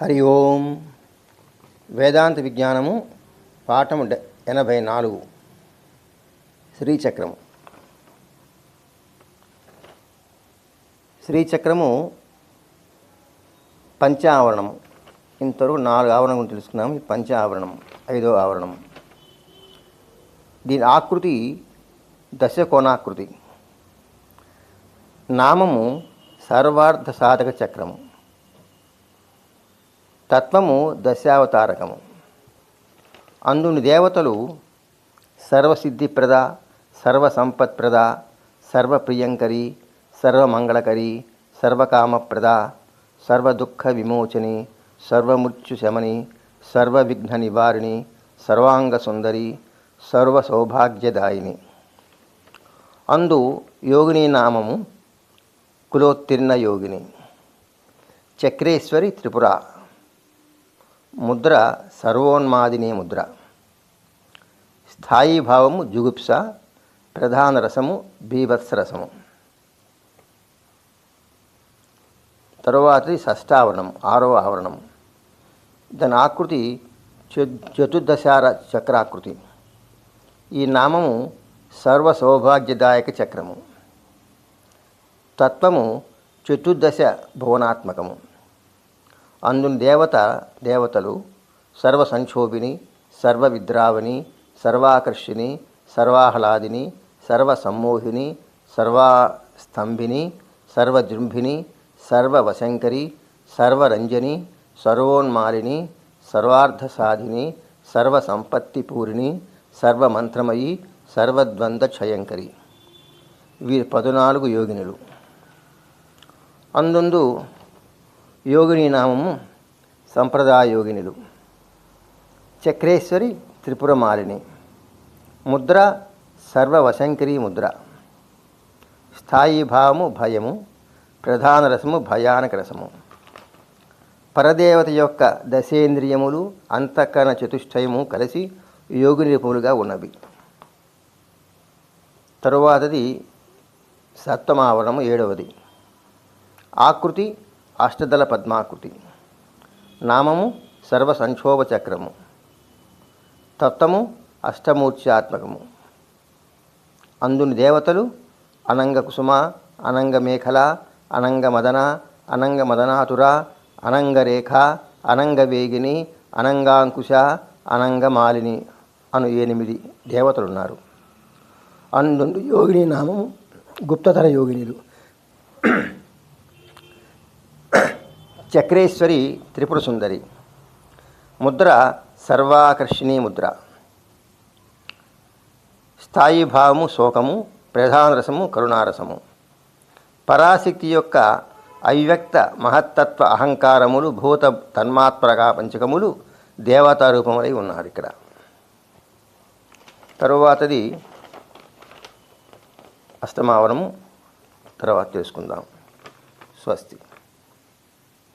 హరి ఓం. వేదాంత విజ్ఞానము పాఠము డె- ఎనభై నాలుగు. శ్రీచక్రము. శ్రీచక్రము పంచావరణము. ఇంతవరకు నాలుగు ఆవరణం గురించి తెలుసుకున్నాము ఇది పంచ ఆవరణం ఐదో ఆవరణం దీని ఆకృతి దశకోణాకృతి. నామము సర్వార్థ సాధక చక్రము. తత్వము దశావతారకము. అందుని దేవతలు సర్వసిద్ధిప్రద సర్వసంపత్ప్రద సర్వప్రియంకరి సర్వమంగళకరి సర్వకామప్రద సర్వదుఃఖ విమోచని సర్వమృత్యుశమని సర్వవిఘ్న నివారిణి సర్వాంగ సుందరి సర్వ సౌభాగ్యదాయిని అందు యోగిని నామము కులోత్తీర్ణ యోగిని. చక్రేశ్వరి త్రిపుర. ముద్ర సర్వోన్మాదిని ముద్ర. స్థాయి భావము జుగుప్స ప్రధాన రసము బీభత్స రసము. తరువాతది షష్టావరణం ఆరవ ఆవరణం. దాని ఆకృతి చ- చతుర్దశార చక్రాకృతి. ఈ నామము సర్వ సౌభాగ్యదాయక చక్రము. తత్వము చతుర్దశ భువనాత్మకము. అందుని దేవత దేవతలు సర్వ సంక్షోభిని సర్వ విద్రావణి సర్వాకర్షిణి సర్వాహ్లాదిని సర్వ సమ్మోహిని సర్వాస్తంభిని సర్వజృంభిని సర్వవశంకరి సర్వరంజని సర్వోన్మాలిని సర్వార్థసాధిని సర్వసంపత్తిపూరిణి సర్వమంత్రమయి సర్వద్వంద్వ వీరు వీరి పదునాలుగు యోగినులు. అందుందు యోగిని నామము సంప్రదాయ యోగినిలు చక్రేశ్వరి త్రిపురమాలిని ముద్ర సర్వవశంకరీ ముద్ర. స్థాయి భావము భయము ప్రధాన రసము భయానక రసము. పరదేవత యొక్క దశేంద్రియములు అంతఃకరణ చతుష్టయము కలిసి యోగిని రూపములుగా ఉన్నవి. తరువాతది సప్తమావరణము ఏడవది. ఆకృతి అష్టదళ పద్మాకృతి నామము సర్వ సంక్షోభ చక్రము తత్వము అష్టమూర్త్యాత్మకము. అందుని దేవతలు అనంగ కుసుమ అనంగ మేఖల అనంగ మదన అనంగ మదనాతుర అనంగరేఖ అనంగ వేగిని అనంగాంకుశ అనంగ మాలిని అను ఎనిమిది దేవతలున్నారు. అందు అందుండు యోగిని నామము గుప్తతర యోగినిలు. చక్రేశ్వరి త్రిపుర సుందరి. ముద్ర సర్వాకర్షిణీ ముద్ర. స్థాయి భావము శోకము ప్రధాన రసము కరుణారసము పరాశక్తి యొక్క అవ్యక్త మహత్తత్వ అహంకారములు భూత తన్మాత్మరగా పంచకములు దేవతారూపములై ఉన్నారు ఇక్కడ. తరువాతది అష్టమావరము తర్వాత తెలుసుకుందాం. స్వస్తి.